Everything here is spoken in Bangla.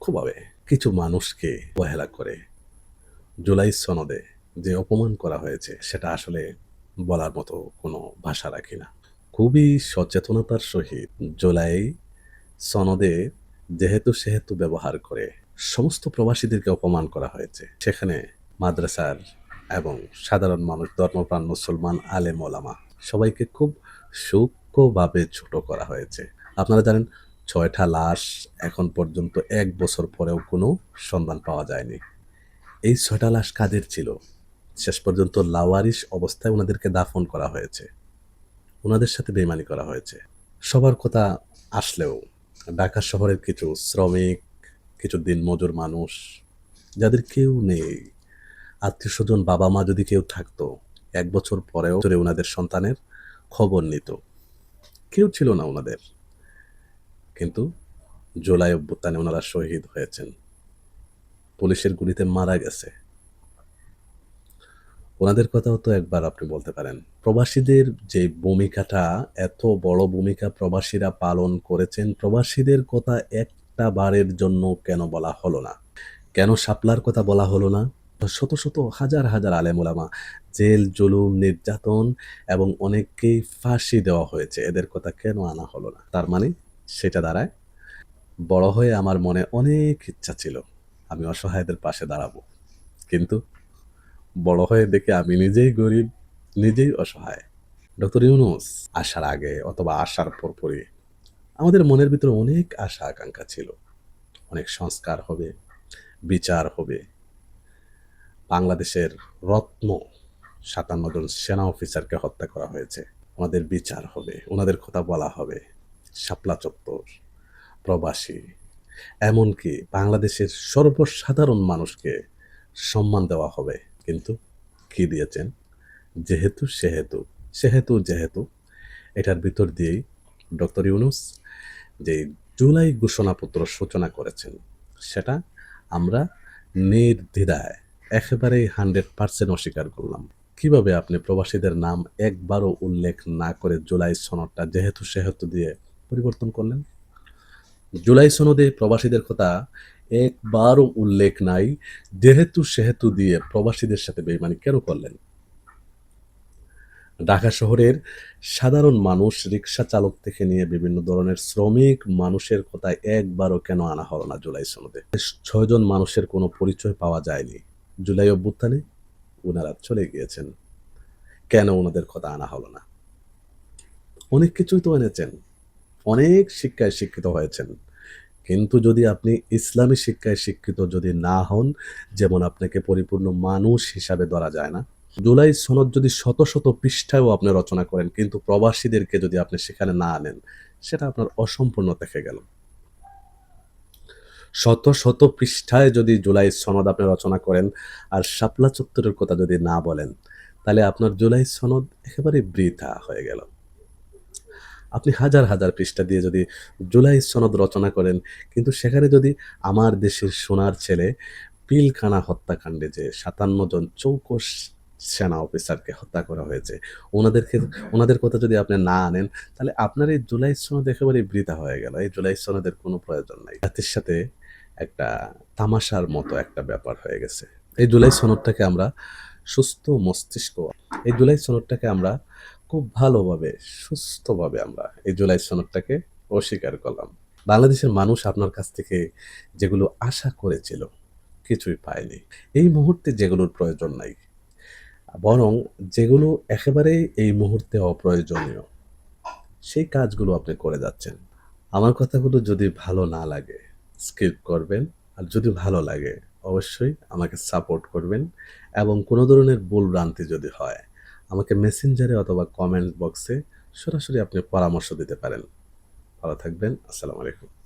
পরোক্ষভাবে কিছু মানুষকে অবহেলা করে। জুলাই সনদে যে অপমান করা হয়েছে, সেটা আসলে বলার মতো কোনো ভাষা রাখি না। খুবই সচেতনতার সহিত জুলাই সনদে যেহেতু সেহেতু ব্যবহার করে সমস্ত প্রবাসীদেরকে অপমান করা হয়েছে, সেখানে মাদ্রাসার এবং সাধারণ মানুষ, ধর্মপ্রাণ মুসলমান, আলেম ওলামা সবাইকে খুব সূক্ষ্মভাবে ছোট করা হয়েছে। আপনারা জানেন ছয়টা লাশ এখন পর্যন্ত এক বছর পরেও কোনো সন্ধান পাওয়া যায়নি। এই ছয়টা লাশ কাদের ছিল? শেষ পর্যন্ত লাওয়ারিশ অবস্থায় ওনাদেরকে দাফন করা হয়েছে। ওনাদের সাথে বেমানি করা হয়েছে। সবার কথা আসলেও ঢাকা শহরের কিছু শ্রমিক, কিছু দিনমজুর মানুষ, যাদের কেউ নেই আত্মীয় স্বজন বাবা মা যদি কেউ থাকতো, এক বছর পরেও ওনাদের সন্তানের খবর নিত। কেউ ছিল না ওনাদের। কিন্তু জুলাই অভ্যুত্থানে ওনারা শহীদ হয়েছেন। পুলিশের গুলিতে মারা গেছে। ওনাদের কথাও তো একবার আপনি বলতে পারেন। প্রবাসীদের যে ভূমিকাটা, এত বড় ভূমিকা প্রবাসীরা পালন করেছেন, প্রবাসীদের কথা একটা বারের জন্য কেন বলা হলো না? কেন শাপলার কথা বলা হলো না? শত শত হাজার হাজার আলেমুলামা জেল, জুলুম, নির্যাতন এবং অনেককেই ফাঁসি দেওয়া হয়েছে। এদের কথা কেন আনা হলো না? তার মানে সেটা দাঁড়ায়। বড় হয়ে আমার মনে অনেক ইচ্ছা ছিল আমি অসহায়দের পাশে দাঁড়াবো। কিন্তু বড় হয়ে দেখে আমি নিজেই গরিব, নিজেই অসহায়। ডক্টর ইউনুস, আসার আগে অথবা আসার পরপরই আমাদের মনের ভিতরে অনেক আশা আকাঙ্ক্ষা ছিল। অনেক সংস্কার হবে, বিচার হবে। বাংলাদেশের রত্ন সাতান্ন জন সেনা অফিসারকে হত্যা করা হয়েছে। ওনাদের বিচার হবে, ওনাদের কথা বলা হবে। শাপলা চত্বর, প্রবাসী। এমনকি বাংলাদেশের সর্বসাধারণ মানুষকে সম্মান দেওয়া হবে। কিন্তু কি দিয়েছেন? যেহেতু সেহেতু সেহেতু যেহেতু। এটার ভিতর দিয়েই ডক্টর ইউনুস যে জুলাই ঘোষণাপত্র সূচনা করেছেন, সেটা আমরা নির্দ্বিধায় একেবারেই হান্ড্রেড পার্সেন্ট অস্বীকার করলাম। কীভাবে আপনি প্রবাসীদের নাম একবারও উল্লেখ না করে জুলাই সনদটা যেহেতু সেহেতু দিয়ে পরিবর্তন করলেন। জুলাই সনদে প্রবাসীদের কথা একবারও উল্লেখ নাই। যেহেতু সেহেতু দিয়ে প্রবাসীদের সাথে বেইমানি কেন করলেন? ঢাকা শহরের সাধারণ মানুষ রিক্সা চালক থেকে নিয়ে বিভিন্ন ধরনের শ্রমিক মানুষের কথা একবারও কেন আনা হলো না জুলাই সনদে? ছয়জন মানুষের কোনো পরিচয় পাওয়া যায়নি। জুলাই অভ্যুত্থানে ওনারা চলে গিয়েছেন। কেন ওনাদের কথা আনা হলো না? অনেক কিছুই তো এনেছেন। অনেক শিক্ষায় শিক্ষিত হয়েছেন। কিন্তু যদি আপনি ইসলামী শিক্ষায় শিক্ষিত যদি না হন, যেমন আপনাকে পরিপূর্ণ মানুষ হিসাবে ধরা যায় না, জুলাই সনদ যদি শত শত পৃষ্ঠায়ও আপনি রচনা করেন, কিন্তু প্রবাসীদেরকে যদি আপনি সেখানে না আনেন, সেটা আপনার অসম্পূর্ণ থেকে গেল। শত শত পৃষ্ঠায় যদি জুলাই সনদ আপনি রচনা করেন আর শাপলা চত্বরের কথা যদি না বলেন, তাহলে আপনার জুলাই সনদ একেবারে বৃথা হয়ে গেল। আপনি হাজার হাজার পৃষ্ঠা দিয়ে যদি জুলাই সনদ রচনা করেন, কিন্তু সেখানে যদি আমার দেশের সোনার ছেলে পিলখানা হত্যাকাণ্ডে যে সাতান্ন জন চৌকস সেনা অফিসারকে হত্যা করা হয়েছে, ওনাদেরকে, ওনাদের কথা যদি আপনি না আনেন, তাহলে আপনার এই জুলাই সনদ একেবারে বৃথা হয়ে গেল। এই জুলাই সনদের কোনো প্রয়োজন নাই। জাতির সাথে একটা তামাশার মতো একটা ব্যাপার হয়ে গেছে। এই জুলাই সনদটাকে আমরা সুস্থ মস্তিষ্ক, এই জুলাই সনদটাকে আমরা খুব ভালোভাবে, সুস্থভাবে আমরা এই জুলাই সনদটাকে অস্বীকার করলাম। বাংলাদেশের মানুষ আপনার কাছ থেকে যেগুলো আশা করেছিল, কিছুই পায়নি। এই মুহূর্তে যেগুলোর প্রয়োজন নাই, বরং যেগুলো একেবারে এই মুহূর্তে অপ্রয়োজনীয়, সেই কাজগুলো আপনি করে যাচ্ছেন। আমার কথাগুলো যদি ভালো না লাগে স্কিপ করবেন, আর যদি ভালো লাগে, অবশ্যই আমাকে সাপোর্ট করবেন, এবং কোনো ধরনের ভুল ভ্রান্তি যদি হয় আমাকে মেসেঞ্জারে অথবা কমেন্ট বক্সে সরাসরি আপনি পরামর্শ দিতে পারেন। ভালো থাকবেন আসসালামু আলাইকুম।